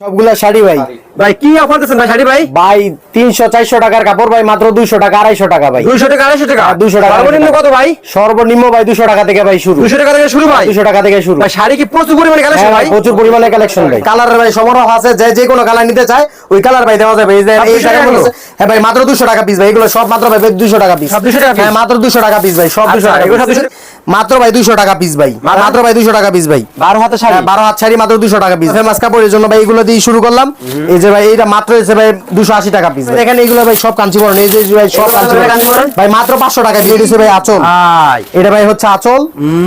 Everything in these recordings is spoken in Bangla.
সবগুলা শাড়ি ভাই। ভাই কি অফার দিচ্ছেন ভাই শাড়ি ভাই? ভাই তিনশো চারশো টাকার কাপড় ভাই মাত্র দুইশো টাকা আড়াইশো টাকা ভাই। দুইশো টাকা আড়াইশো টাকা? হ্যাঁ, 200 টাকা, সর্বনিম্ন কত ভাই? সর্বনিম্ন ভাই দুশো টাকা থেকে ভাই শুরু। দুশো টাকা থেকে শুরু ভাই? দুশো টাকা থেকে শুরু। ভাই শাড়ি কি প্রচুর পরিমাণে হ্যাঁ কালেকশন ভাই ভাই? প্রচুর পরিমাণে কালেকশন ভাই। কালার ভাই সমারোহ আছে যে যে কোনো কালার নিতে চায় ওই কালার ভাই দেওয়া যাবে। এই যে এই 200 জায়গায় হ্যাঁ ভাই মাত্র দুশো টাকা পিস ভাই এগুলো সব মাত্র ভাই দুশো টাকা পিস সব 200 টাকা হ্যাঁ মাত্র দুশো টাকা পিস ভাই সব দুশো আচ্ছা, টাকা এগুলো সব piece। 200 মাত্র ভাই দুশো টাকা পিস ভাই। মাত্র? ভাই দুশো টাকা পিস ভাই। বারো হাতে শাড়ি? হ্যাঁ, বারো হাত শাড়ি মাত্র দুশো টাকা পিস কাপড়ের জন্য ভাই এগুলো দিয়ে শুরু করলাম। এই যে ভাই এইটা মাত্র হচ্ছে ভাই দুশো আশি টাকা পিস এখানে এগুলো ভাই সব কাঞ্চিবরণ এই যে ভাই সব কাঞ্চিবরণ ভাই মাত্র পাঁচশো টাকা দিয়ে ভাই আচল। এটা ভাই হচ্ছে আচল।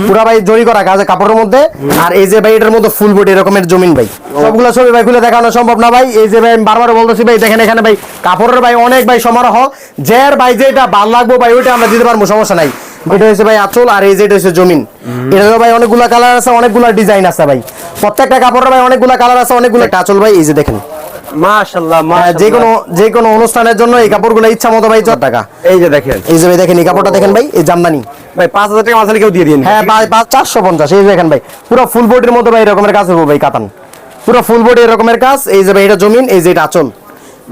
পুরা ভাই জরি করা কাজ কাপড়ের মধ্যে। আর এই যে ভাই এটার মধ্যে ফুল বডি এরকমের জমিন ভাই। সবগুলো ছবি ভাই খুলে দেখানো সম্ভব না ভাই। এই যে ভাই আমি বারবার বলতেছি ভাই দেখেন এখানে ভাই কাপড়ের ভাই অনেক ভাই সমারোহ। যার ভাই যেটা ভালো লাগবো ভাই ওইটা আমরা দিতে পারব সমস্যা নাই। এটা হচ্ছে ভাই আচল আর এই যে এটা হচ্ছে জমিন। ভাই অনেকগুলা কালার আছে অনেকগুলা ডিজাইন আছে ভাই। প্রত্যেকটা কাপড়ের ভাই অনেকগুলা কালার আছে অনেকগুলো আচল ভাই এই যে দেখেন। হ্যাঁ, যে কোনো যে কোনো অনুষ্ঠানের জন্য এই কাপড়গুলো ইচ্ছা মতো ভাই চট টাকা। এই যে দেখেন। এই যে ভাই দেখেন এই কাপড়টা দেখেন ভাই এই জামদানি। ভাই পাঁচ হাজার টাকা কেউ দিয়ে দিন হ্যাঁ পাঁচ চারশো পঞ্চাশ এই দেখেন ভাই পুরো ফুল বডির মতো ভাই এরকমের কাজ হবে ভাই কাতান। পুরো ফুল বডি এরকমের কাজ এই যে ভাই এটা জমিন এই যে এটা আচল।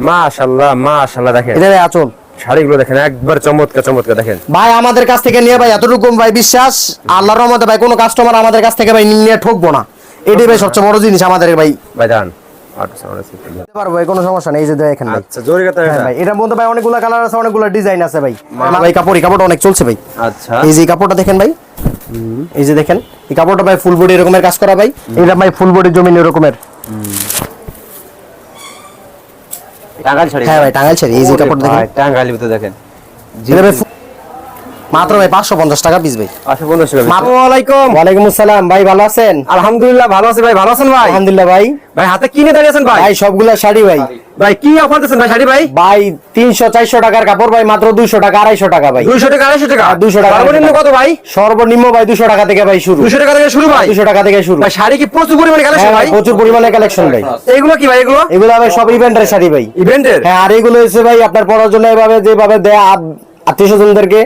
মাশাআল্লাহ মাশাআল্লাহ দেখেন। এটা আচল। শাড়িগুলো দেখেন একবার চমৎকার চমৎকার দেখেন। ভাই আমাদের কাছ থেকে নিয়ে ভাই এতটুকু ভাই বিশ্বাস। আল্লাহর রহমতে ভাই কোনো কাস্টমার আমাদের কাছ থেকে ভাই নিয়ে ঠকবো না। এটাই ভাই সবচেয়ে বড় জিনিস আমাদের ভাই। ভাই দান আচ্ছা আমরা শিখতে দিতে পারব কোনো সমস্যা নেই এই যে দেখেন আচ্ছা জোরে কথা হ্যাঁ ভাই এটার মধ্যে ভাই অনেকগুলো কালার আছে অনেকগুলো ডিজাইন আছে ভাই। ভাই কাপড় এই কাপড়টা অনেক চলছে ভাই। আচ্ছা। এই যে কাপড়টা দেখেন ভাই। এই যে দেখেন এই কাপড়টা ভাই ফুল বডি এরকমের কাজ করা ভাই। এটা ভাই ফুল বডি জমিন এরকমের। টাঙ্গাইল শাড়ি হ্যাঁ ভাই টাঙ্গাইল শাড়ি এই যে কাপড় দেখেন। টাঙ্গাইল ভিতরে দেখেন। মাত্র ভাই পাঁচশো পঞ্চাশ টাকা পিস ভাই। টাকা আলাইকুম। ওয়ালাইকুম আসসালাম। ভাই ভালো আছেন? আলহামদুলিল্লাহ ভালো আছি ভাই। ভালো আছেন ভাই? আলহামদুলিল্লাহ ভাই। ভাই হাতে কি নিয়ে দাঁড়িয়েছেন ভাই? ভাই সবগুলা শাড়ি ভাই। ভাই কি অফার দিচ্ছেন ভাই শাড়ি ভাই? ভাই টাকার কাপড় ভাই মাত্র দুইশো টাকা আড়াইশো টাকা ভাই। টাকা আড়াইশো টাকা? হ্যাঁ, 200 টাকা, সর্বনিম্ন কত ভাই? সর্বনিম্ন ভাই দুশো টাকা থেকে ভাই শুরু। দুশো টাকা থেকে শুরু ভাই? টাকা থেকে শুরু। ভাই শাড়ি কি প্রচুর পরিমাণে হ্যাঁ কালেকশন ভাই ভাই? প্রচুর পরিমাণে কালেকশন ভাই। এইগুলো কি ভাই এগুলো? এগুলো ভাই সব ইভেন্টের শাড়ি ভাই। ইভেন্টের হ্যাঁ আর এগুলো হচ্ছে ভাই আপনার পড়ার জন্য এভাবে যেভাবে দেয় আত্মীয় স্বজনদেরকে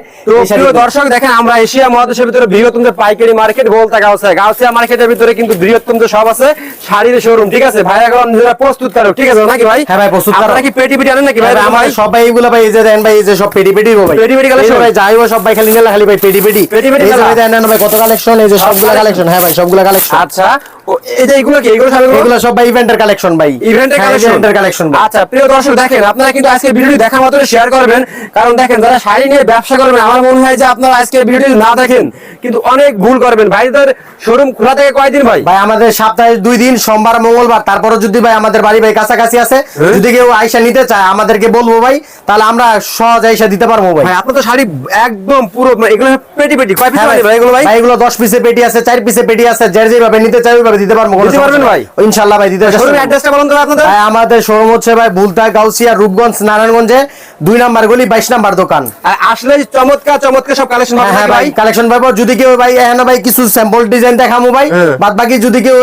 দর্শক দেখেন আমরা এশিয়া মহাদেশের ভিতরে বৃহত্তম যে পাইকারি মার্কেট বলতে গাউসিয়া। গাউসিয়া মার্কেটের ভিতরে কিন্তু বৃহত্তম যে সব আছে শাড়ির শোরুম ঠিক আছে? ভাই এখন নিজেরা প্রস্তুত করো ঠিক আছে নাকি ভাই? হ্যাঁ ভাই, প্রস্তুতকারক। আপনারা কি পেটি পেটি আনেন নাকি ভাই? ভাই আমার আমার সবাই এগুলো ভাই এই যে দেন ভাই এই যে সব পেটি পেটি ভাই। পেটি পেটি collection? ভাই যাই সব ভাই খালি নিলে খালি ভাই পেটি পেটি। পেটি পেটি এই যে color? ভাই দেন ভাই কত কালেকশন এই যে সবগুলা কালেকশন হ্যাঁ ভাই সবগুলা কালেকশন আচ্ছা ও, এগুলো কি? এগুলো এগুলো সব ভাই ইভেন্টের কালেকশন ভাই। ইভেন্টের হ্যাঁ, কালেকশন ইভেন্টের কালেকশন আচ্ছা প্রিয় দর্শক দেখেন আপনারা কিন্তু আজকে ভিডিওটি দেখা মাত্র শেয়ার করবেন। কারণ দেখেন যারা শাড়ি নিয়ে ব্যবসা করবেন আমার মনে হয় যে আপনারা আজকে ভিডিওটি না দেখেন কিন্তু অনেক ভুল করবেন। ভাইদের শোরুম খোলা থেকে কয়দিন ভাই? ভাই আমাদের সপ্তাহে দুই দিন সোমবার মঙ্গলবার তারপরে যদি ভাই আমাদের বাড়ি ভাই কাছাকাছি আছে হ্যাঁ। যদি কেউ আইসা নিতে চায় আমাদেরকে বলব ভাই তাহলে আমরা সহজ আইসা দিতে পারব ভাই। ভাই আপনার তো শাড়ি একদম পুরো মানে এগুলো পেটি পেটি কয় পিস হ্যাঁ ভাই এগুলো ভাই? এগুলো দশ পিসে পেটি আছে চার পিসে পেটি আছে যার যেভাবে নিতে চাই ওইভাবে দিতে পারব দিতে পারবেন ভাই? নেই। ইনশাল্লাহ ভাই দিতে শোরুম। অ্যাড্রেসটা বলুন তো আপনাদের ভাই আমাদের শোরুম হচ্ছে ভাই বুলতা গাউসিয়া রূপগঞ্জ নারায়ণগঞ্জে দুই নাম্বার গলি বাইশ নাম্বার দোকান আর আসলে চমৎকার চমৎকার সব কালেকশন হ্যাঁ হ্যাঁ পাবেন ভাই কালেকশন পাবো যদি কেউ ভাই এখানে ভাই কিছু স্যাম্পল ডিজাইন দেখামু ভাই হ্যাঁ। বাদ বাকি যদি কেউ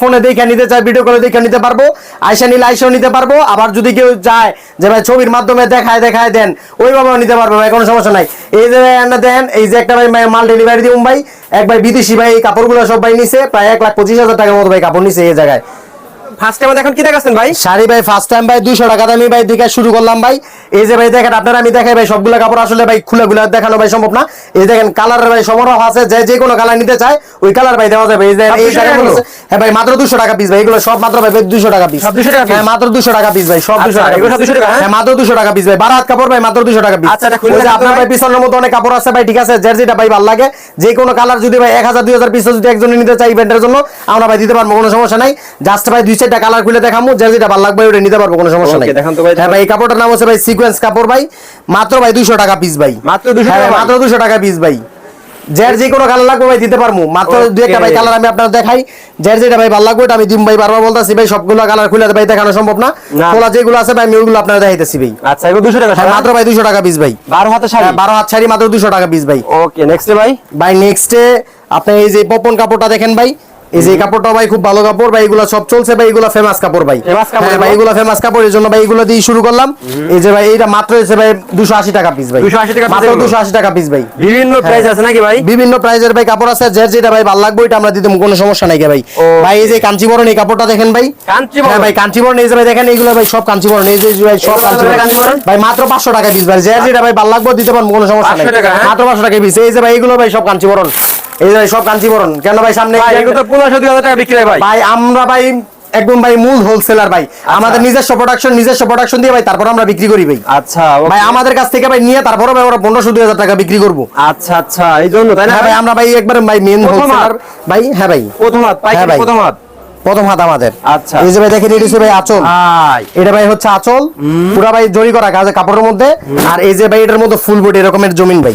ফোনে দেখে নিতে চায় ভিডিও করে দেখে নিতে পারব আইসা নিলে আইসাও নিতে পারব আবার যদি কেউ চায় যে ভাই ছবির মাধ্যমে দেখায় দেখায় দেন ওইভাবেও নিতে পারব ভাই কোনো সমস্যা নাই এই যে দেন এই যে একটা ভাই মাল ডেলিভারি দিউম ভাই এক ভাই বিদেশি ভাই, এই কাপড়গুলো সব ভাই নিছে, প্রায় এক লাখ পঁচিশ হাজার টাকার মতো ভাই কাপড় নিছে এই জায়গায়। ফার্স্ট টাইম এখন কি দেখাচ্ছেন ভাই? শাড়ি ভাই ফার্স্ট টাইম ভাই দুইশো টাকা দামি ভাই দিকে শুরু করলাম ভাই। এই যে ভাই দেখেন আপনারা আমি দেখাই ভাই সবগুলো কাপড় আসলে ভাই খুলে খুলে দেখানো ভাই সম্ভব না। এই দেখেন কালারের ভাই সমারোহ আছে যে যে কোনো কালার নিতে চায় ওই কালার ভাই দেওয়া যাবে। এই যে এই 200 জায়গায় টাকা বলেছে, হ্যাঁ ভাই মাত্র দুশো টাকা পিস ভাই এগুলো সব মাত্র ভাই দুশো টাকা পিস সব 200 টাকা হ্যাঁ মাত্র দুশো টাকা পিস ভাই সব দুশো আচ্ছা, টাকা এগুলো সব 200 টাকা, হ্যাঁ? হ্যাঁ মাত্র দুশো টাকা পিস ভাই বারো হাত কাপড় ভাই মাত্র দুশো টাকা পিস আচ্ছা, এটা খুলে ওই যে দেখাতে আপনার ভাই। ভাই। পিছনের মতো অনেক কাপড় আছে ভাই ঠিক আছে? যার যেটা ভাই ভালো লাগে যে কোনো কালার যদি ভাই এক হাজার দুই হাজার পিস যদি একজনে নিতে চাই ইভেন্টের জন্য আমরা ভাই দিতে পারব কোনো সমস্যা নাই। জাস্ট ভাই দুই চারটা কালার খুলে দেখামু যার যেটা ভালো লাগবে ওটা নিতে পারব কোনো সমস্যা নাই। দেখান তো ভাই। হ্যাঁ ভাই এই কাপড়টার নাম হচ্ছে ভাই সিকোয়েন্স কাপড় ভাই। মাত্র ভাই দুইশো টাকা পিস ভাই। মাত্র 200 হ্যাঁ, টাকা? মাত্র দুশো টাকা পিস ভাই। যার যে কোনো কালার লাগবে ভাই দিতে পারব। মাত্র দুই একটা ভাই কালার আমি আপনার দেখাই। যার যেটা ভাই ভালো লাগবে ওটা আমি দিম ভাই বারবার বলতেছি ভাই সবগুলো কালার খুলে ভাই দেখানো সম্ভব না। খোলা যেগুলো আছে ভাই আমি ওইগুলো আপনার দেখাইতেছি ভাই। আচ্ছা এগুলো দুশো টাকা হ্যাঁ, মাত্র ভাই দুশো টাকা পিস ভাই। বারো হাতে শাড়ি? হ্যাঁ, বারো হাত শাড়ি মাত্র দুশো টাকা পিস ভাই। ওকে নেক্সট ভাই? ভাই নেক্সটে আপনি এই যে পপন কাপড়টা দেখেন ভাই। এই যে কাপড়টা ভাই খুব ভালো কাপড় ভাই এগুলো সব চলছে ভাই এগুলো ফেমাস কাপড় ভাই। হ্যাঁ ভাই এগুলো? ফেমাস কাপড় এই জন্য ভাই এগুলো দিয়ে শুরু করলাম। এই যে ভাই এইটা মাত্র ভাই দুশো আশি টাকা পিস ভাই। 280 টাকা মাত্র পিস ভাই। বিভিন্ন প্রাইস আছে নাকি ভাই? বিভিন্ন প্রাইজের ভাই কাপড় আছে যার যেটা ভাই ভালো লাগবে ওইটা আমরা দিতে কোনো সমস্যা নাই ভাই। ভাই এই যে কাঞ্চিবরণ এই কাপড়টা দেখেন ভাই। কাঞ্চিবরণ? হ্যাঁ ভাই কাঞ্চিবরণ এই যে ভাই দেখেন এইগুলো ভাই সব কাঞ্চিবরণ এই যে এই যে ভাই সব কাঞ্চিবরণ? ভাই মাত্র পাঁচশো টাকা পিস ভাই যার যেটা ভাই ভালো লাগবে দিতে পারব কোনো সমস্যা নাই। 500 হ্যাঁ? মাত্র পাঁচশো টাকা পিস এই যে ভাই এগুলো ভাই সব কাঞ্চিবরণ। এই ভাই সব কাঞ্চিবরণ কেন ভাই সামনে ভাই পনেরোশো দুই হাজার টাকা বিক্রি হয় ভাই। ভাই আমরা ভাই একদম ভাই মূল হোলসেলার ভাই। আচ্ছা। আমাদের নিজস্ব প্রোডাকশন নিজস্ব প্রোডাকশন দিয়ে ভাই তারপর আমরা বিক্রি করি ভাই। আচ্ছা ভাই আমাদের কাছ থেকে ভাই নিয়ে তারপরে ভাই আমরা পনেরোশো দুই হাজার টাকা বিক্রি করব। আচ্ছা আচ্ছা এই জন্য তাই না হ্যাঁ ভাই? আমরা ভাই একবার ভাই মেন হোলসেলার ভাই হ্যাঁ ভাই। প্রথম হাত হ্যাঁ ভাই। প্রথম হাত। প্রথম হাত আমাদের। আচ্ছা। এই যে ভাই দেখেন এটা ভাই আচল। এটা ভাই হচ্ছে আচল। পুরা ভাই জড়ি করা কাজ কাপড়ের মধ্যে। আর এই যে ভাই এটার মধ্যে ফুল বডি এরকমের জমিন ভাই।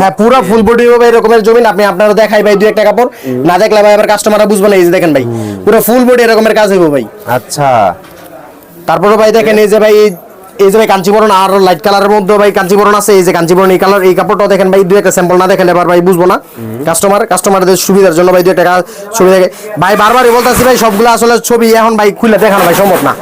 হ্যাঁ পুরো ফুল বডি ভাই এরকমের জমিন। আপনি আপনারা দেখাই ভাই দুই একটা কাপড়। না দেখলে ভাই আবার কাস্টমাররা বুঝবে না এই যে দেখেন ভাই। পুরো ফুল বডি এরকমের কাজ হইব ভাই। আচ্ছা। তারপরে ভাই দেখেন এই যে ভাই এই- যে ভাই কাঞ্চিবরণ আর লাইট কালারের মধ্যে ভাই কাঞ্চিবরণ আছে এই যে কাঞ্চিবরণ এই কালার এই কাপড়টাও দেখেন ভাই দুই একটা স্যাম্পল না দেখেন এবার ভাই বুঝব না। কাস্টমার কাস্টমারদের সুবিধার জন্য ভাই দুই একটা ছবি দেখে ভাই বারবারই বলতেছি ভাই সবগুলো আসলে ছবি এখন ভাই খুলে দেখানো ভাই সম্ভব না।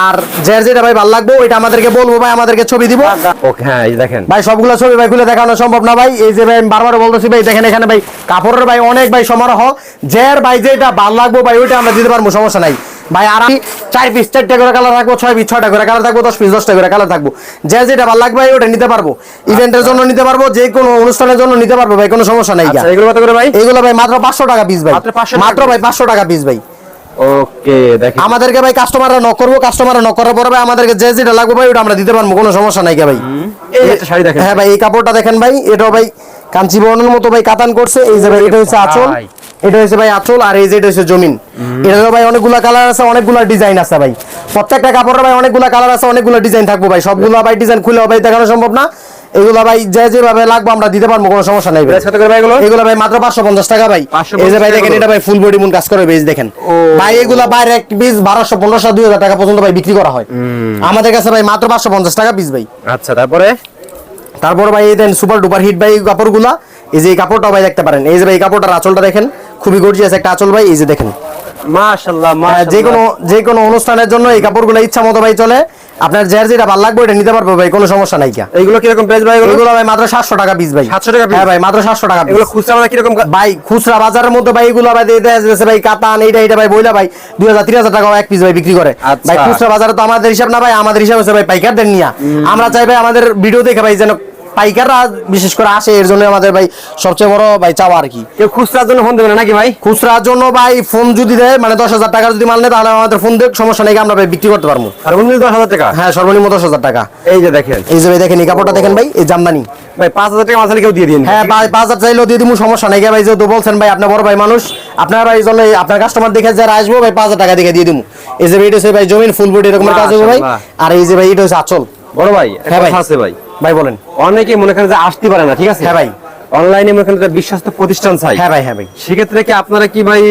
আর যার যেটা ভাই ভালো লাগবে ওইটা আমাদেরকে বলব ভাই আমাদেরকে ছবি দিব। ওকে হ্যাঁ এই দেখেন। ভাই সবগুলো ছবি ভাই খুলে দেখানো সম্ভব না ভাই। এই যে ভাই আমি বারবার বলতেছি ভাই দেখেন এখানে ভাই কাপড়ের ভাই অনেক ভাই সমারোহ। যার ভাই যেটা ভালো লাগবে ভাই ওইটা আমরা দিতে পারব সমস্যা নাই। ভাই আর আমি চার পিস চারটা করে কালার থাকব ছয় পিস ছয়টা করে কালার থাকব দশ পিস দশটা করে কালার থাকব যে যেটা ভালো লাগবে ওটা নিতে পারব। ইভেন্টের জন্য নিতে পারব যে কোনো অনুষ্ঠানের জন্য নিতে পারব ভাই কোনো সমস্যা নাই আচ্ছা এগুলো কত করে ভাই? এগুলো ভাই মাত্র পাঁচশো টাকা পিস ভাই। মাত্র 500 টাকা মাত্র ভাই পাঁচশো টাকা পিস ভাই। ওকে দেখেন আমাদেরকে ভাই কাস্টমাররা নক করব কাস্টমাররা নক করার পরে ভাই আমাদেরকে যে যেটা লাগবে ভাই ওটা আমরা দিতে পারব কোনো সমস্যা নাই ভাই। শাড়ি দেখেন। হ্যাঁ ভাই এই কাপড়টা দেখেন ভাই এটাও ভাই কাঞ্চিবরণের মতো ভাই কাতান করছে এই যে ভাই এটা হচ্ছে আঁচল। এটা হচ্ছে ভাই আঁচল আর এই যে এটা হচ্ছে জমিন। এটারও ভাই অনেকগুলা কালার আছে অনেকগুলা ডিজাইন আছে ভাই। প্রত্যেকটা কাপড়ের ভাই অনেকগুলা কালার আছে অনেকগুলা ডিজাইন থাকব ভাই। সবগুলা ভাই ডিজাইন খুলে ভাই দেখানো সম্ভব না। এগুলা ভাই যে যেভাবে লাগবে আমরা দিতে পারব কোনো সমস্যা নাই ভাই। ভাই এগুলো? এগুলো ভাই মাত্র পাঁচশো পঞ্চাশ টাকা ভাই। এই যে ভাই দেখেন এটা ভাই ফুল বডি মুন কাজ করে বেশ দেখেন। ভাই এগুলা বাইরে এক পিস বারোশো পনেরোশো দুই হাজার টাকা পর্যন্ত ভাই বিক্রি করা হয়। আমাদের কাছে ভাই মাত্র পাঁচশো পঞ্চাশ টাকা পিস ভাই। আচ্ছা তারপরে? তারপর ভাই এই দেন সুপার ডুপার হিট ভাই কাপড়গুলা। এই যে এই কাপড়টা ভাই দেখতে পারেন। এই যে ভাই কাপড়টার আঁচলটা দেখেন। খুবই গর্জিয়াস একটা আঁচল ভাই এই যে দেখেন। মাশাআল্লাহ হ্যাঁ, মাশাআল্লাহ। যে কোনো যে কোনো অনুষ্ঠানের জন্য এই কাপড়গুলো ইচ্ছা মতো ভাই চলে। আপনার যার যেটা ভালো লাগবে এটা নিতে পারব ভাই কোনো সমস্যা নাই কিয়া এইগুলো কীরকম প্রাইস ভাই এগুলো? ভাই মাত্র সাতশো টাকা পিস ভাই। 700 টাকা piece? হ্যাঁ ভাই মাত্র সাতশো টাকা এগুলো খুচরা মানে কীরকম ভাই খুচরা বাজারের মধ্যে ভাই এগুলো ভাই দিয়ে দেয় যাচ্ছে ভাই কাতান এইটা এইটা ভাই বইলা ভাই দুই হাজার তিন হাজার টাকা এক পিস ভাই বিক্রি করে। আচ্ছা। ভাই খুচরা বাজারে তো আমাদের হিসাব না ভাই আমাদের হিসাব হচ্ছে ভাই পাইকারদের নিয়া। আমরা চাই ভাই আমাদের ভিডিও দেখে ভাই যেন পাইকাররা বিশেষ করে আসে এর জন্য আমাদের ভাই সবচেয়ে বড় ভাই চাওয়া আর কি। কেউ খুচরার জন্য ফোন দেবে নাকি ভাই? খুচরার জন্য ভাই ফোন যদি দেয় মানে দশ হাজার টাকা যদি মাল নেয় তাহলে আমাদের ফোন দেয় সমস্যা নেই আমরা ভাই বিক্রি করতে পারব। আর উনিশ দশ হাজার টাকা? হ্যাঁ সর্বনিম্ন দশ হাজার টাকা। এই যে দেখেন। এই যে ভাই দেখেন এই কাপড়টা দেখেন ভাই এই জামদানি। ভাই পাঁচ হাজার টাকা মাসালে কেউ দিয়ে দিন হ্যাঁ ভাই পাঁচ হাজার চাইলেও দিয়ে দিব সমস্যা নেই। ভাই যেহেতু বলছেন ভাই আপনার বড় ভাই মানুষ আপনার ভাই জন্য আপনার কাস্টমার দেখে যারা আসব ভাই পাঁচ হাজার টাকা দেখে দিয়ে দিব এই যে ভাই এটা হচ্ছে ভাই জমিন ফুল বডি এরকমের কাজ হবে ভাই। আর এই যে ভাই এটা হচ্ছে আচল। বড় ভাই হ্যাঁ ভাই। আছে ভাই। ভাই বলেন। অনেকে মনে করেন যে আসতে পারে না ঠিক আছে? হ্যাঁ ভাই। অনলাইনে মনে করেন যে বিশ্বস্ত প্রতিষ্ঠান চাই। হ্যাঁ ভাই হ্যাঁ ভাই। সেক্ষেত্রে কি আপনারা কি ভাই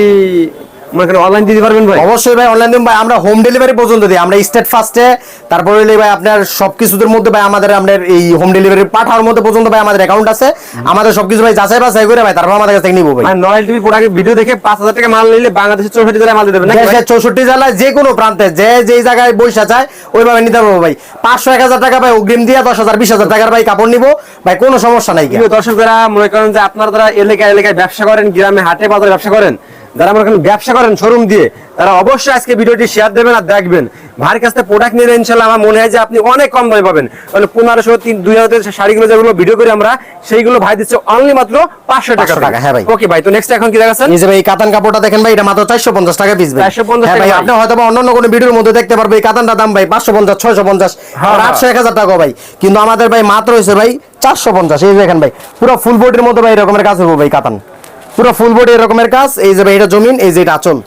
মনে অনলাইন দিতে পারবেন ভাই? অবশ্যই ভাই অনলাইন ভাই। আমরা হোম ডেলিভারি পর্যন্ত দিই। আমরা স্টেট ফার্স্টে তারপরে হইলে ভাই আপনার সবকিছুদের মধ্যে ভাই আমাদের আমাদের এই হোম ডেলিভারি পাঠানোর মধ্যে পর্যন্ত ভাই আমাদের অ্যাকাউন্ট আছে। আমাদের সবকিছু ভাই যাচাই বাছাই করে ভাই তারপর আমাদের কাছ থেকে নিবো ভাই। মানে নয়েল টিভি প্রোডাক্ট ভিডিও দেখে পাঁচ হাজার টাকা মাল নিলে বাংলাদেশের চৌষট্টি জেলায় মাল দিয়ে দেবেন নাকি দেশের চৌষট্টি জেলায় যে কোনো প্রান্তে যে যেই জায়গায় বৈশা চায় ওইভাবে নিতে পারব ভাই। পাঁচশো এক হাজার টাকা ভাই অগ্রিম দিয়ে দশ হাজার বিশ হাজার টাকার ভাই কাপড় নিবো। ভাই কোনো সমস্যা নাই প্রিয় দর্শক মনে করেন যে আপনারা যারা এলাকায় এলাকায় ব্যবসা করেন গ্রামে হাটে বাজারে ব্যবসা করেন যারা করেন ব্যবসা করেন শোরুম দিয়ে তারা অবশ্যই আজকে ভিডিওটি শেয়ার দেবেন আর দেখবেন। ভাইয়ের কাছ থেকে প্রোডাক্ট নিলে ইনশাল্লাহ আমার মনে হয় যে আপনি অনেক কম দামে পাবেন। কারণ পনেরোশো তিন দুই হাজার শাড়িগুলো যেগুলো ভিডিও করি আমরা সেইগুলো ভাই দিচ্ছে অনলি মাত্র পাঁচশো টাকা টাকা, হ্যাঁ ভাই। ওকে ভাই তো নেক্সট এখন কি দেখাচ্ছেন? ভাই কাতান কাপড়টা দেখেন ভাই এটা মাত্র চারশো পঞ্চাশ টাকা পিস ভাই। 450 হ্যাঁ ভাই আপনি হয়তো বা অন্যান্য কোনো ভিডিওর মধ্যে দেখতে পারবে এই কাতানটা দাম ভাই পাঁচশো পঞ্চাশ ছয়শো পঞ্চাশ হ্যাঁ, আটশো এক হাজার টাকা ভাই। কিন্তু আমাদের ভাই মাত্র হয়েছে ভাই চারশো পঞ্চাশ। এই দেখেন ভাই পুরো ফুল বডির মতো ভাই এরকমের কাজ হব ভাই কাতান। পুরো ফুল বডি এরকমের কাজ এই যে এটা জমিন এই যে এটা আচল।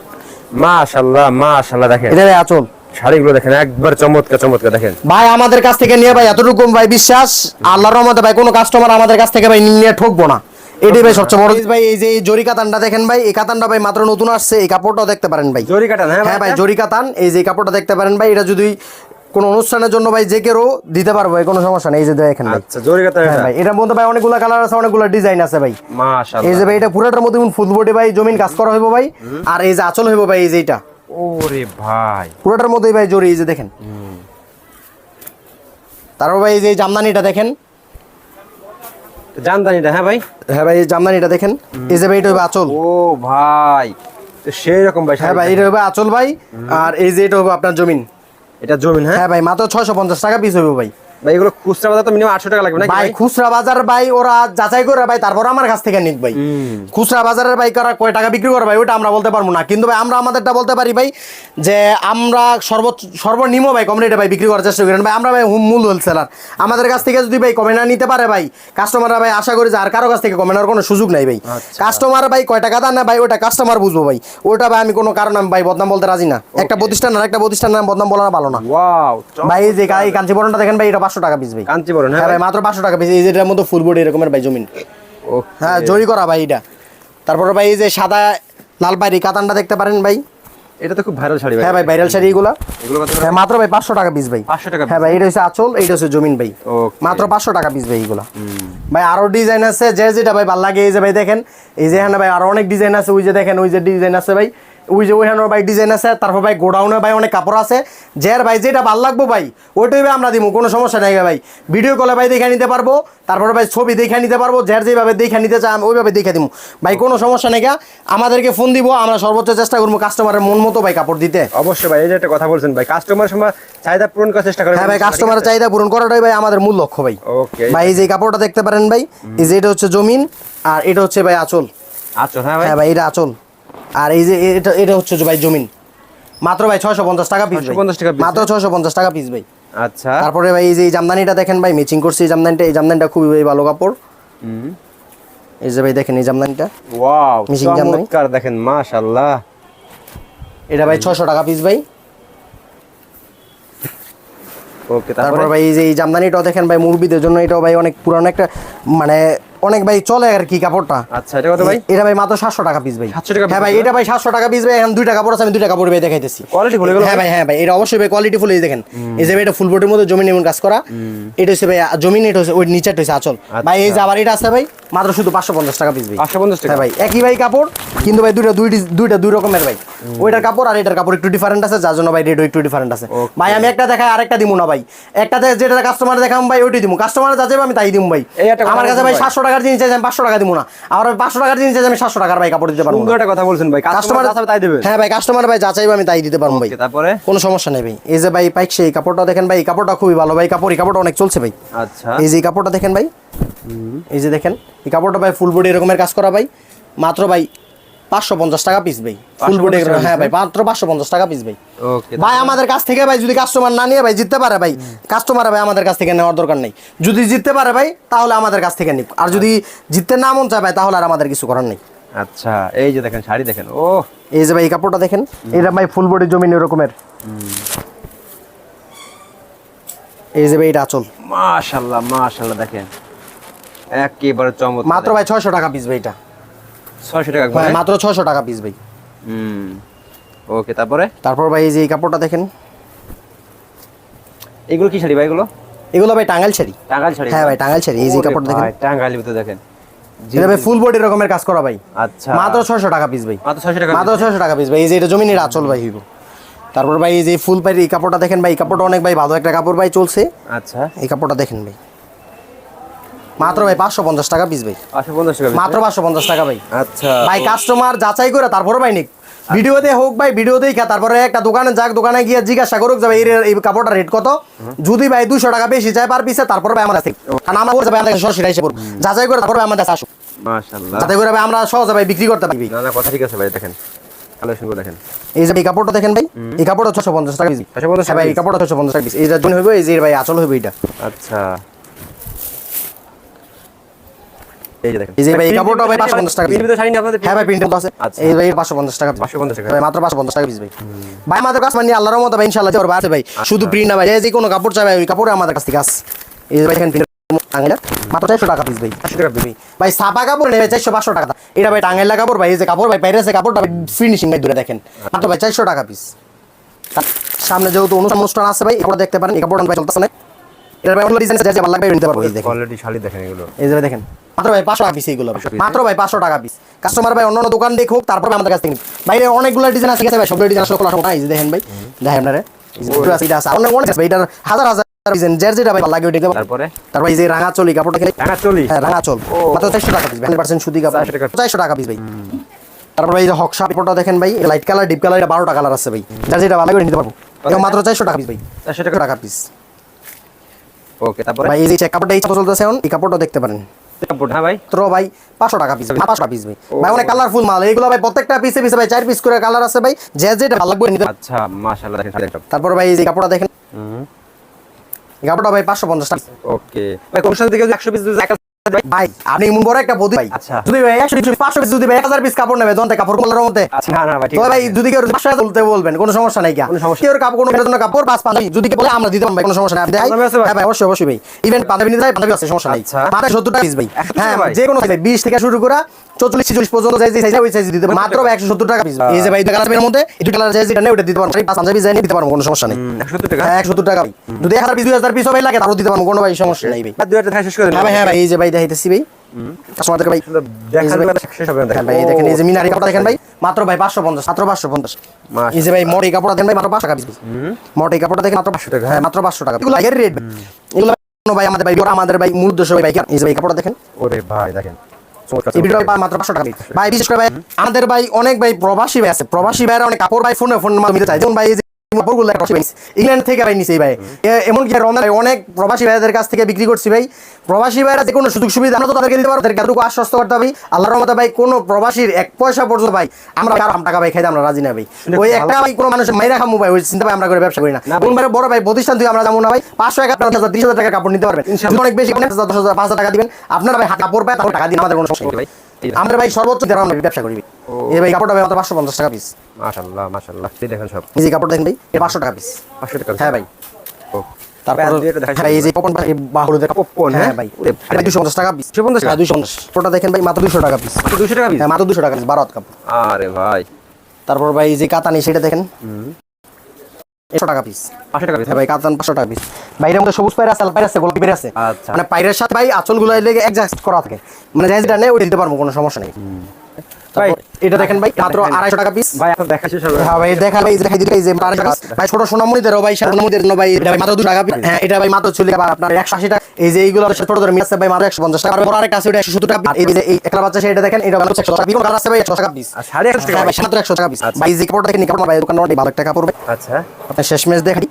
মাশাল্লাহ মাশাল্লাহ দেখেন। এটা আচল। শাড়িগুলো দেখেন একবার চমৎকার চমৎকার দেখেন। ভাই আমাদের কাছ থেকে নিয়ে ভাই এতটুকু ভাই বিশ্বাস আল্লাহর রহমতে ভাই কোনো কাস্টমার আমাদের কাছ থেকে ভাই নিয়ে ঠকবো না। এটাই ভাই সবচেয়ে বড় ভাই এই যে এই জরি কাতানটা দেখেন ভাই এই কাতানটা ভাই মাত্র নতুন আসছে এই কাপড়টাও দেখতে পারেন ভাই। জরি কাতান হ্যাঁ হ্যাঁ ভাই জরি কাতান এই যে এই কাপড়টা দেখতে পারেন ভাই এটা যদি কোনো অনুষ্ঠানের জন্য ভাই যে কেউ দিতে পারব কোনো সমস্যা নেই। এই যে দেখেন ভাই। আচ্ছা জরি কথা হ্যাঁ ভাই এটার মধ্যে ভাই অনেকগুলো কালার আছে অনেকগুলো ডিজাইন আছে ভাই। এই যে ভাই এটা পুরোটার মধ্যে ফুল বডি ভাই জমিন কাজ করা হইব ভাই। আর এই যে আচল হইব ভাই এই যে এটা। ওরে ভাই। পুরোটার মধ্যেই ভাই জরি এই যে দেখেন। তারপর ভাই এই যে জামদানিটা দেখেন। জানতানি এটা হ্যাঁ ভাই? হ্যাঁ ভাই এই জামদানিটা দেখেন। এই যে ভাই এটা হইবে আঁচল। ও ভাই সেই রকম ভাই হ্যাঁ ভাই এটা হবে আঁচল ভাই। আর এই যে এটা হবে আপনার জমিন। এটা জমিন হ্যাঁ? হ্যাঁ ভাই মাত্র ছয়শো পঞ্চাশ টাকা পিস হইব ভাই। ভাই এগুলো খুচরা বাজার তো মিনিমাম আটশো টাকা লাগবে নাকি ভাই ভাই? খুচরা বাজার ভাই ওরা যাচাই করে ভাই তারপর আমার কাছ থেকে নিক ভাই। খুচরা বাজারের ভাই কারা কয় টাকা বিক্রি করে ভাই ওটা আমরা বলতে পারব না। কিন্তু ভাই আমরা আমাদেরটা বলতে পারি ভাই যে আমরা সর্বোচ্চ সর্বনিম্ন ভাই কম রেটে ভাই বিক্রি করার চেষ্টা করেন ভাই আমরা ভাই মূল হোলসেলার আমাদের কাছ থেকে যদি ভাই কমে না নিতে পারে ভাই কাস্টমাররা ভাই আশা করি যে আর কারও কাছ থেকে কমে নেওয়ার কোনো সুযোগ নাই ভাই। আচ্ছা। কাস্টমার ভাই কয় টাকা দেন না ভাই ওটা কাস্টমার বুঝব ভাই। ওটা ভাই আমি কোনো কারণ আমি ভাই বদনাম বলতে রাজি না। একটা প্রতিষ্ঠান আর একটা প্রতিষ্ঠান নাম বদনাম বলা ভালো না। ভাই যে এই কাঞ্চিবরণটা দেখেন ভাই এটা পাঁচশো টাকা পিস ভাই। কাঞ্চিপুরম হ্যাঁ হ্যাঁ ভাই মাত্র পাঁচশো টাকা পিস। এই যেটার মধ্যে ফুল বডি এরকমের ভাই জমিন। হ্যাঁ জরি করা ভাই এটা। তারপরে ভাই এই যে সাদা লাল পাইরি কাতানটা দেখতে পারেন ভাই। এটা তো খুব ভাইরাল শাড়ি ভাই। হ্যাঁ ভাই ভাইরাল শাড়ি এগুলা। এগুলো হ্যাঁ মাত্র ভাই পাঁচশো টাকা পিস ভাই। 500 টাকা হ্যাঁ ভাই এটা হচ্ছে আচল এইটা হচ্ছে জমিন ভাই. মাত্র পাঁচশো টাকা পিস ভাই এগুলা। ভাই আরও ডিজাইন আছে যে যেটা ভাই ভালো লাগে এই যে ভাই দেখেন এই যে এখানে ভাই আরও অনেক ডিজাইন আছে ওই যে দেখেন ওই যে ডিজাইন আছে ভাই। ওই যে ওইখানে ভাই ডিজাইন আছে তারপর ভাই গোডাউনে ভাই অনেক কাপড় আছে। যার ভাই যেটা ভালো লাগবো ভাই ওইটাই ভাই আমরা দিব কোনো সমস্যা নাই ভাই। ভিডিও কলে ভাই দেখে নিতে পারব তারপরে ভাই ছবি দেখে নিতে পারব যার যেভাবে দেখে নিতে চাই আমি ওইভাবে দেখে দিব ভাই কোনো সমস্যা নেই। আমাদেরকে ফোন দিব আমরা সর্বোচ্চ চেষ্টা করব কাস্টমারের মন মতো ভাই কাপড় দিতে। অবশ্যই ভাই এই যে একটা কথা বলছেন ভাই কাস্টমার সময় চাহিদা পূরণ করার চেষ্টা করেন। হ্যাঁ ভাই কাস্টমারের চাহিদা পূরণ করাটাই ভাই আমাদের মূল লক্ষ্য ভাই। Okay. ভাই এই যে কাপড়টা দেখতে পারেন ভাই এই যে এটা হচ্ছে জমিন আর এটা হচ্ছে ভাই আচল। আচ্ছা হ্যাঁ ভাই। হ্যাঁ ভাই এটা আচল। আর এই যে এটা এটা হচ্ছে ভাই জমিন। মাত্র ভাই ছয়শো পঞ্চাশ টাকা পিস 650 টাকা মাত্র ছয়শো পঞ্চাশ টাকা পিস ভাই। আচ্ছা। তারপরে ভাই এই যে এই জামদানিটা দেখেন ভাই ম্যাচিং করছে এই জামদানিটা। এই জামদানিটা খুবই ভাই ভালো কাপড়। এই যে ভাই দেখেন এই জামদানিটা। Wow Machine jamdani. কার দেখেন মাশাআল্লাহ। এটা ভাই ছয়শো টাকা পিস ভাই। ওকে তারপর? তারপরে ভাই এই যে এই জামদানিটাও দেখেন ভাই মুরবিদের জন্য এটাও ভাই অনেক পুরানো একটা মানে অনেক ভাই চলে আর কি কাপড়টা। আচ্ছা এটা কত ভাই? এটা ভাই মাত্র সাতশো টাকা পিস ভাই। 700 টাকা হ্যাঁ ভাই এটা ভাই সাতশো টাকা পিস ভাই এখন দুই টাকা পড়ছে আমি দুই টাকা পড়ে ভাই দেখাইতেছি। কোয়ালিটি ফুল হ্যাঁ ভাই? হ্যাঁ ভাই এটা অবশ্যই ভাই কোয়ালিটি ফুল এই দেখেন। এই যে ভাই এটা ফুল বডির মধ্যে জমিন এমন কাজ করা। এটা হচ্ছে ভাই জমিন এটা হচ্ছে ওই নিচেরটা হচ্ছে আচল। ভাই এই যে আবার এটা আছে ভাই মাত্র শুধু পাঁচশো পঞ্চাশ টাকা পিস ভাই। 550 টাকা? হ্যাঁ ভাই একই ভাই কাপড় কিন্তু ভাই দুইটা দুই দুইটা দুই রকমের ভাই। ওইটার কাপড় আর এটার কাপড় একটু ডিফারেন্ট আছে যার জন্য ভাই রেটও একটু ডিফারেন্ট আছে। ভাই আমি একটা দেখাই আরেকটা দিব না ভাই। একটাতে যেটা কাস্টমার দেখাম ভাই ওইটাই দিব কাস্টমার যা যাবে আমি তাই দিব ভাই। একটা আমার কাছে ভাই ভাই। সাতশো টাকার জিনিস চাইছে আমি পাঁচশো টাকা দিব না। আর পাঁচশো টাকার জিনিস চাইছে আমি সাতশো টাকার ভাই কাপড় দিতে পারব একটা কথা বলছেন ভাই কাস্টমার তাই দেবে। হ্যাঁ ভাই কাস্টমার ভাই যা চাইবে আমি তাই দিতে পারব ভাই। তারপরে? কোনো সমস্যা নেই ভাই। এই যে ভাই পাইক সেই কাপড়টা দেখেন ভাই এই কাপড়টা খুবই ভালো ভাই কাপড় এই কাপড়টা অনেক চলছে ভাই। আচ্ছা। এই যে কাপড়টা দেখেন ভাই। এই যে দেখেন এই কাপড়টা ভাই ফুল বডি এরকমের কাজ করা ভাই। মাত্র ভাই পাঁচশো পঞ্চাশ টাকা পিস ভাই। ফুল বডি হ্যাঁ ভাই মাত্র পাঁচশো পঞ্চাশ টাকা পিস ভাই। ওকে ভাই আমাদের কাছ থেকে ভাই যদি কাস্টমার না নিয়ে ভাই জিততে পারে ভাই কাস্টমার ভাই আমাদের কাছ থেকে নেওয়ার দরকার নেই। যদি জিততে পারে ভাই তাহলে আমাদের কাছ থেকে নিক। আর যদি জিততে না মন চায় ভাই তাহলে আর আমাদের কিছু করার নেই। আচ্ছা এই যে দেখেন শাড়ি দেখেন ও। এই যে ভাই এই কাপড়টা দেখেন এটা ভাই ফুল বডি জমিন এরকমের। এই যে ভাই এটা আচল। মাশাআল্লাহ মাশাআল্লাহ দেখেন। একেবারে চমৎকার। মাত্র ভাই ছয়শো টাকা পিস ভাই এটা। 600 টাকা হ্যাঁ করে মাত্র ছয়শো টাকা পিস ভাই। হুম ওকে তারপরে? তারপর ভাই এই যে এই কাপড়টা দেখেন। এগুলো কি শাড়ি ভাই এগুলো? এগুলো ভাই টাঙ্গাইল শাড়ি। টাঙ্গাইল শাড়ি হ্যাঁ ভাই, টাঙ্গাইল শাড়ি। এই যে কাপড়টা দেখেন। ভিতরে দেখেন। এটা ভাই ফুল বডি রকমের কাজ করা ভাই। আচ্ছা। মাত্র ছয়শো টাকা পিস ভাই। মাত্র 600 টাকা মাত্র টাকা পিস ভাই। এই যে এটা জমিনের আচল ভাই হইব। তারপর ভাই এই যে ফুল পাই এই কাপড়টা দেখেন ভাই এই কাপড়টা অনেক ভাই ভালো একটা কাপড় ভাই চলছে। আচ্ছা। এই কাপড়টা দেখেন ভাই। মাত্র ভাই পাঁচশো পঞ্চাশ টাকা পিস ভাই। মাত্র পাঁচশো পঞ্চাশ টাকা ভাই। আচ্ছা ভাই কাস্টমার যাচাই করে তারপরে ভাই নিক। ভিডিওতে হোক ভাই ভিডিওতেই খা তারপরে একটা দোকানে যাক দোকানে গিয়ে জিজ্ঞাসা করুক যে ভাই এর এই কাপড়টা রেট কত? যদি ভাই দুশো টাকা বেশি পার পিসে তারপরে ভাই আমার কাছে আমরা ভাই আমাদের সরাসরি এসে পড়ব। যাচাই করে তারপরে আমাদের কাছে আসুক। যাতে করে ভাই আমরা সহজে ভাই বিক্রি করতে পারি। না কথা ঠিক আছে ভাই দেখেন। এই যে এই কাপড়টা দেখেন ভাই এই কাপড়টা ছশো পঞ্চাশ টাকা পিস 650 হ্যাঁ ভাই এই piece? কাপড়টা ছশো পঞ্চাশ টাকা পিস এই যে হইব এই যে ভাই আচল এটা আচ্ছা। এই যে দেখেন। এই যে ভাই এই কাপড়টা ভাই পাঁচশো পঞ্চাশ টাকা piece। শাড়ি আপনাদের হ্যাঁ ভাই প্রিন্ট আছে। আচ্ছা। এই ভাই পাঁচশো পঞ্চাশ টাকা 550 টাকা। ভাই মাত্র পাঁচশো পঞ্চাশ টাকা পিস ভাই। ভাই আমাদের কাছে মানে আল্লাহর ভাই আছে ভাই। শুধু প্রিন্ট না ভাই যে কোনো কাপড় চাই ভাই ওই কাপড়ে আমাদের কাছ থেকে আস এই যে ভাই এখানে প্রিন্ট মাত্র চারশো টাকা পিস ভাই। 400 টাকা piece। ভাই। সাপা কাপড় নেবে চারশো পাঁচশো টাকা। এটা ভাই টাঙ্গাইলা কাপড় ভাই এই যে কাপড় ভাই কাপড়টা ফিনিশিং ভাই দূরে দেখেন। মাত্র ভাই চারশো টাকা পিস সামনে যেহেতু অনুষ্ঠান আছে ভাই দেখতে পারেন এই কাপড় ভাই চলতেছে না। এটা ভাই অন্য ডিজাইন যে ভালো লাগবে নিতে পারব। এই দেখেন। কোয়ালিটি শাড়ি দেখেন এগুলো। এই যে দেখেন মাত্র ভাই পাঁচশো টাকা পিস ভাই। piece, মাত্র ভাই পাঁচশো টাকা পিস কাস্টমার ভাই অন্য অন্য দোকান দেখুক তারপরে আমাদের কাছ থেকে। বাইরে অনেকগুলো ডিজাইন আছে আছে ভাই? সবগুলো ডিজাইন আসলে খোলা সম্ভব। না। এই যে দেখেন ভাই দেখেন আপনারা। আছে, এটা আছে। অনেক অনেক আছে ভাই এটার হাজার হাজার ডিজাইন যার যেটা ভাই লাগে তারপরে? তারপর এই যে রাঙা চলি কাপড়টা খেলে টাকা চলি হ্যাঁ রাঙা চল মাত্র চারশো টাকা পিস হান্ড্রেড পার্সেন্ট সুতি কাপড়। 400 টাকা। পিস ভাই। তারপর ভাই এই যে হকশা কাপড়টা দেখেন ভাই লাইট কালার ডিপ কালার এটা বারোটা কালার আছে ভাই। যার যেটা ভালো লাগে নিতে পারব। মাত্র চারশো টাকা পিস ভাই। 400 টাকা? টাকা পিস ওকে তারপরে? ভাই এই যে কাপড়টা এই চাপা চলতেছে এখন এই কাপড়টা দেখতে পারেন। হ্যাঁ ভাই। মাত্র ভাই পাঁচশো টাকা পিস পাঁচশো পিস ভাই। ভাই অনেক কালারফুল মাল এইগুলো ভাই প্রত্যেকটা পিসে পিসে ভাই চার পিস করে কালার আছে ভাই যে যেটা ভালো লাগবে। আচ্ছা মাশাআল্লাহ দেখেন তারপর ভাই এই যে কাপড়টা দেখেন। কাপড়টা ভাই পাঁচশো পঞ্চাশ টাকা। ওকে ভাই থেকে 100 পিস ভাই আপনি এমন বড় একটা বদি ভাই। আচ্ছা। যদি ভাই একশো পিস পাঁচশো পিস যদি ভাই এক হাজার পিস কাপড় নেবে তখন কাপড় কলার মধ্যে। আচ্ছা না না ভাই ঠিক তো ভাই যদি কেউ পাঁচশো টাকা তুলতে বলবেন কোনো সমস্যা নাই কোনো সমস্যা কেউ কাপড় কোনো জন্য কাপড় পাঁচ পাঁচ যদি কেউ বলে আমরা দিতে পারব ভাই, কোনো সমস্যা নাই। ভাই? হ্যাঁ ভাই অবশ্যই অবশ্যই ভাই। ইভেন্ট পাঞ্জাবি নিতে পাঞ্জাবি আছে সমস্যা নাই। আচ্ছা। মাত্র সত্তর টাকা পিস ভাই। হ্যাঁ যে কোনো size, বিশ থেকে শুরু করা চল্লিশ ছিচল্লিশ পর্যন্ত যে সাইজ ওই সাইজ দিতে মাত্র একশো সত্তর টাকা পিস এই যে ভাই কালার মধ্যে এই কালার সাইজ যেটা নেই ওটা দিতে পারব। পাঁচ পাঞ্জাবি যাই দিতে পারব কোনো সমস্যা নেই। হ্যাঁ একশো সত্তর টাকা। ভাই যদি এক হাজার পিস দুই হাজার পিস ভাই লাগে তারও দিতে পারব কোনো ভাই সমস্যা নেই ভাই। ভাই দুই হাজার শেষ করে হ্যাঁ হ্যাঁ ভাই এই যে ভাই দেখাইতেছি ভাই। কাস্টমারদেরকে ভাই। এই যে দেখান ভাই- শেষ হবে না হ্যাঁ ভাই এই দেখেন এই যে মিনারি কাপড় দেখেন ভাই। মাত্র ভাই পাঁচশো পঞ্চাশ মাত্র পাঁচশো পঞ্চাশ। এই যে ভাই মোট এই কাপড়টা দেখেন ভাই মাত্র পাঁচশো টাকা পিস মোট কাপড়টা দেখেন মাত্র পাঁচশো টাকা। হ্যাঁ মাত্র পাঁচশো টাকা। এগুলো আগের রেট এগুলো ভাই আমাদের ভাই আমাদের ভাই মূল উদ্দেশ্য ভাই ভাই এই যে ভাই কাপড়টা দেখেন। ওরে ভাই দেখেন। চমৎকার এই ভিডিও ভাই মাত্র পাঁচশো টাকা ভাই বিশেষ করে ভাই আমাদের ভাই অনেক ভাই প্রবাসী ভাই আছে। প্রবাসী ভাইরা অনেক কাপড় ভাই ফোনে ফোন চাই যেমন ভাই ইংল্যান্ড থেকে ভাই নিছে ভাই। এমনকি রমজান ভাই অনেক প্রবাসী ভাইদের কাছ থেকে বিক্রি করছি ভাই। প্রবাসী ভাইরা যে কোনো সুযোগ সুবিধা আমরা তো তাদেরকে দিতে পারব তাদেরকে এতটুকু আশ্বস্ত করতে হবে আল্লাহর রহমতে ভাই কোনো প্রবাসীর এক পয়সা পর্যন্ত ভাই আমরা আর আম টাকা ভাই খাইতে আমরা রাজি না ভাই। ওই একটা ভাই কোনো মানুষের মাইরা খামু ভাই ওই চিন্তা ভাই আমরা করে ব্যবসা করি না। কোন ভাই বড় ভাই প্রতিষ্ঠান থেকে আমরা যাব না ভাই পাঁচশো এক হাজার ত্রিশ হাজার টাকা কাপড় নিতে পারবেন। অনেক বেশি অনেক হাজার দশ হাজার পাঁচ হাজার টাকা দিবেন। আপনারা ভাই কাপড় পায় তারপর টাকা দিন আমাদের কোনো সমস্যা ভাই। আমরা ভাই সর্বোচ্চ ব্যবসা করি এই ভাই কাপড়টা ভাই মাত্র পাঁচশো পঞ্চাশ টাকা পিস মাশাআল্লাহ মাশাআল্লাহ। এই দেখেন সব। এই যে কাপড় দেখেন ভাই এটা পাঁচশো টাকা পিস 500 টাকা হ্যাঁ ভাই। তারপর হ্যাঁ এই যে পপন ভাই বাহুদের পপন, হ্যাঁ? ভাই এটা টাকা পিস 250 টাকা? হ্যাঁ দেখেন ভাই মাত্র দুশো টাকা পিস 200 টাকা পিস হ্যাঁ মাত্র দুশো টাকা পিস বারো হাত কাপড়। আরে ভাই। তারপর ভাই এই যে কাতানি সেটা দেখেন। একশো টাকা পিস 500 টাকা পিস ভাই কাতান পাঁচশো টাকা পিস বাইরের মধ্যে সবুজ পায়রা আছে পায়রা আছে গোলাপি পায়রা আছে। আচ্ছা। মানে পায়রের সাথে ভাই আঁচলগুলো লেগে অ্যাডজাস্ট করা থাকে। মানে যেটা নেই দিতে পারব কোনো সমস্যা নেই। ভাই, এটা দেখেন ভাই মাত্র দেখেন। আড়াইশো টাকা পিস ভাই আপনার দেখা শেষ হবে। হ্যাঁ ভাই দেখা ভাই দেখাই দিতে এই যে আড়াইশো টাকা ভাই ছোট সোনামণিদের ভাই সোনামণিদের জন্য ভাই এটা মাত্র দু টাকা piece। হ্যাঁ এটা ভাই মাত্র চলে আবার আপনার টাকা। এই যে এইগুলো ছোট ভাই মাত্র টাকা। আর বড় আরেকটা আছে ওটা একশো সত্তর টাকা এই যে এই একটা বাচ্চা সেটা দেখেন এটা মাত্র টাকা পিস কালার আছে ভাই টাকা পিস আর টাকা হ্যাঁ ভাই মাত্র একশো টাকা পিস আচ্ছা। ভাই এই দেখেন এই ভাই দোকান ভালো কাপড় আচ্ছা। আপনার শেষমেশ দেখাই।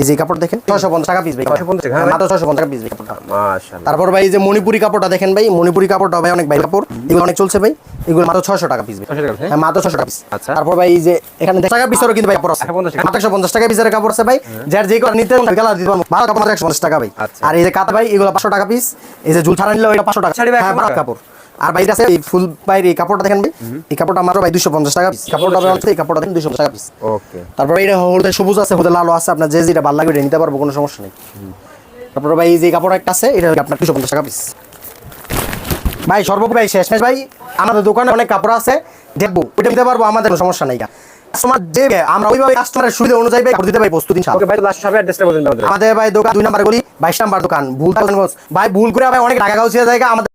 এই যে কাপড় দেখেন ছয়শো পঞ্চাশ টাকা পিস ভাই। 650 টাকা, হ্যাঁ ভাই। মাত্র ছয়শো পঞ্চাশ টাকা পিস ভাই কাপড়টা। মাশাআল্লাহ। তারপর ভাই এই যে মণিপুরি কাপড়টা দেখেন ভাই মণিপুরি কাপড়টা ভাই অনেক ভাই কাপড়। এগুলো অনেক চলছে ভাই এগুলো মাত্র ছয়শো টাকা পিস ভাই। হ্যাঁ? হ্যাঁ মাত্র ছশো টাকা পিস আচ্ছা। তারপর ভাই এই যে এখানে দেড়শো টাকা পিসেরও কিন্তু ভাই কাপড় আছে। মাত্র একশো পঞ্চাশ টাকা পিসের কাপড় আছে ভাই। যার যে কোনো নিতে গেলা দিতে ভালো কাপড় মাত্র একশো পঞ্চাশ টাকা ভাই। আচ্ছা। আর এই যে কাতা ভাই এগুলো পাঁচশো টাকা পিস এই যে জুল ছাড়া নিলে টাকা। ভাই হ্যাঁ 100 বারাত টাকা। কাপড়। আর ভাই আছে এই ফুল বাইরে এই কাপড়টা দেখেন ভাই। এই কাপড়টা মাত্র ভাই দুশো পঞ্চাশ টাকা পিস কাপড়টা ভাই হচ্ছে এই কাপড়টা দেখেন দুশো পঞ্চাশ টাকা পিস ওকে। তারপরে এটা হলদে সবুজ আছে হলদে লাল আছে আপনার যে যেটা ভালো লাগবে এটা নিতে পারব কোনো সমস্যা নেই। তারপরে ভাই এই যে কাপড় একটা আছে এটা আপনার দুশো পঞ্চাশ টাকা পিস ভাই সর্বোপরি ভাই শেষ ভাই আমাদের দোকানে অনেক কাপড় আছে দেখব ওইটা নিতে পারব আমাদের কোনো সমস্যা নেই কাস্টমার যে আমরা ওইভাবে কাস্টমারের সুবিধা অনুযায়ী ভাই দিতে পারি প্রস্তুতি ওকে ভাই লাস্ট সবে অ্যাড্রেসটা বলুন আমাদের। আমাদের ভাই দোকান দুই নাম্বার গলি বাইশ নাম্বার দোকান ভুল ভাই ভুল করে ভাই অনেক টাকা গাউছিয়া জায়গা আমাদের